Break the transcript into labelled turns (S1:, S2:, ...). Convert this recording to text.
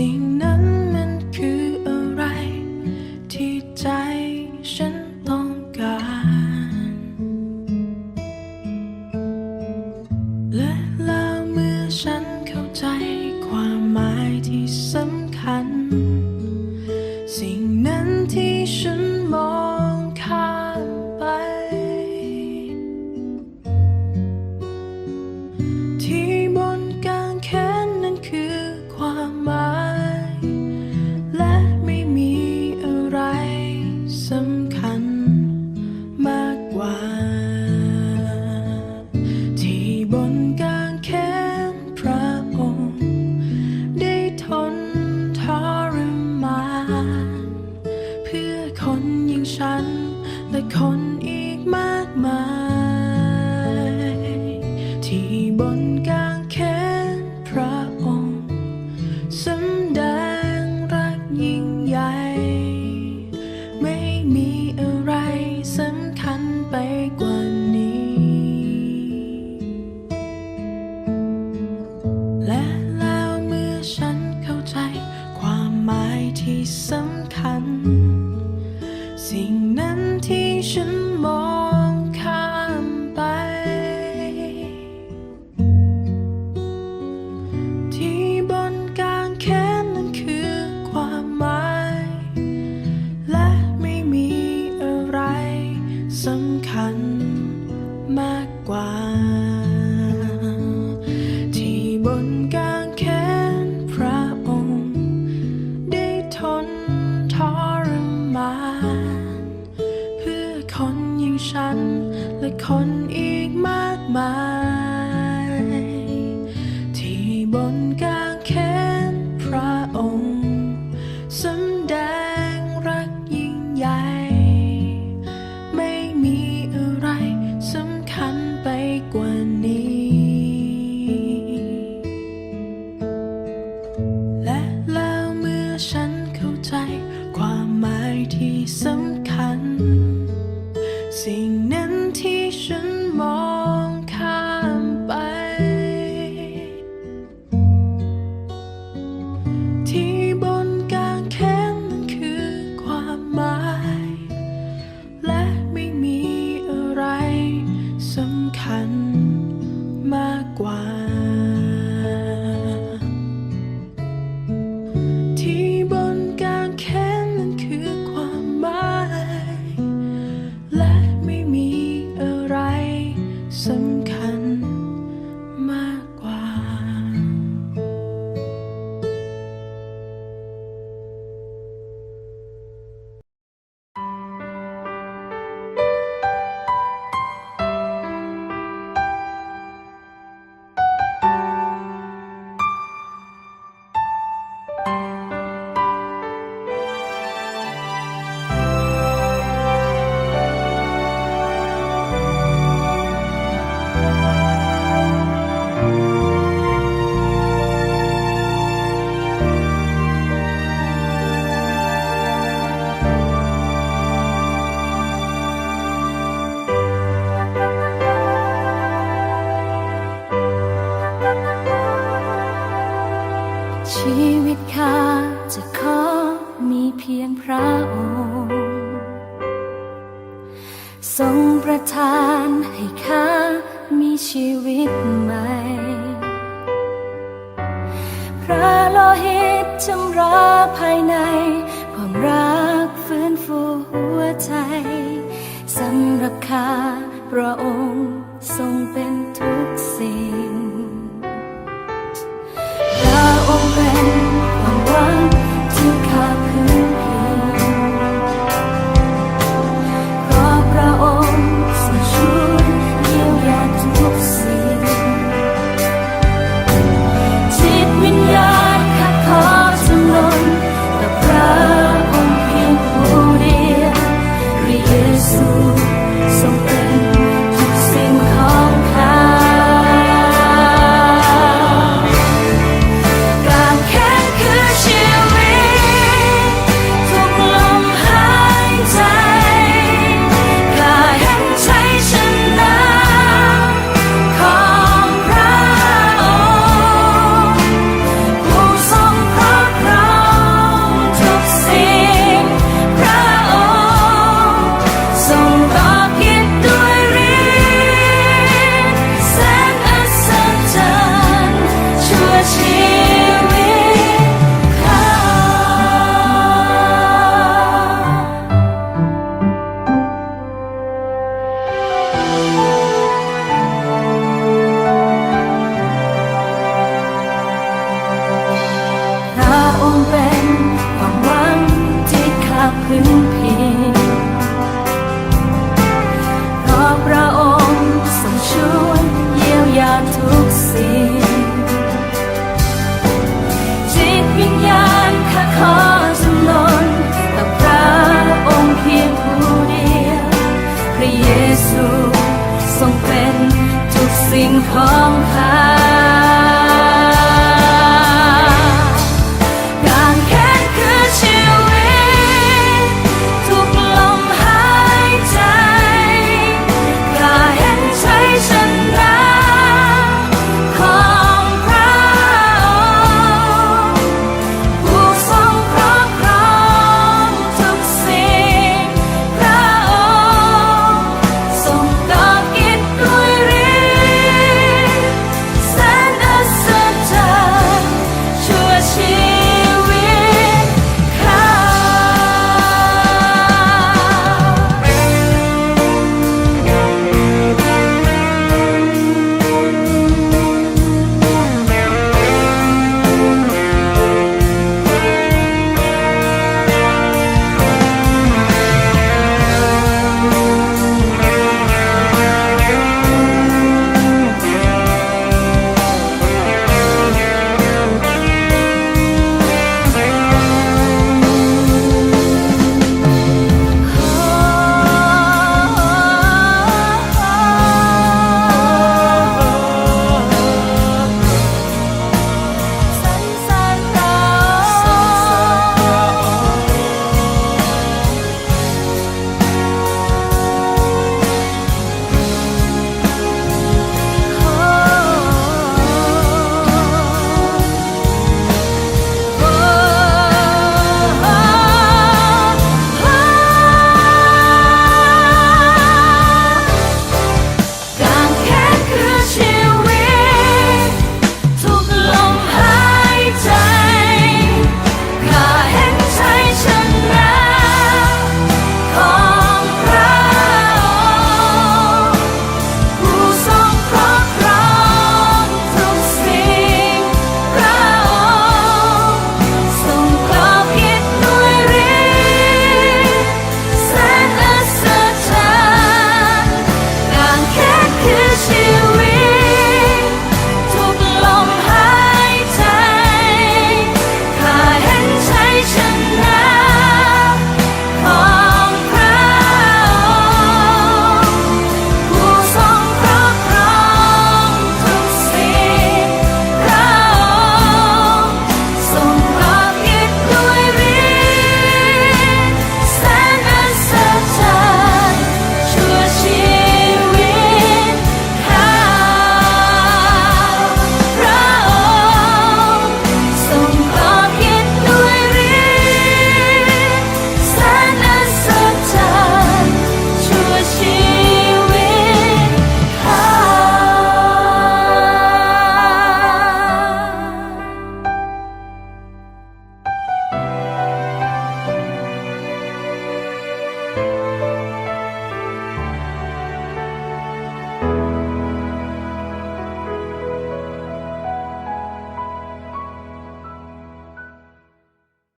S1: สิ่งนั้นมันคืออะไร ที่ใจฉันต้องการ และแล้วเมื่อฉันเข้าใจความหมายที่สำคัญ สิ่งนั้นที่ฉัน บนกางแขนพระองค์สำแดงรักยิ่งใหญ่ ไม่มีอะไรสำคัญไปกว่านี้ และแล้วเมื่อฉันเข้าใจความหมายที่สำคัญ ฉัน และคนอีกมากมาย
S2: ชีวิตข้าจะขอมีเพียงพระองค์ทรงประทานให้ข้ามีชีวิตใหม่ พระโลหิตชำระภายใน ความรักฟื้นฟูหัวใจสำหรับข้าพระองค์ทรงเป็นทุกสิ่ง พระองค์ทรงช่วยเยียวยาทุกสิ่งจิตวิญญาณข้าขอจำนนต่อพระองค์เพียงผู้เดียวพระเยซูทรงเป็นทุกสิ่งของข้า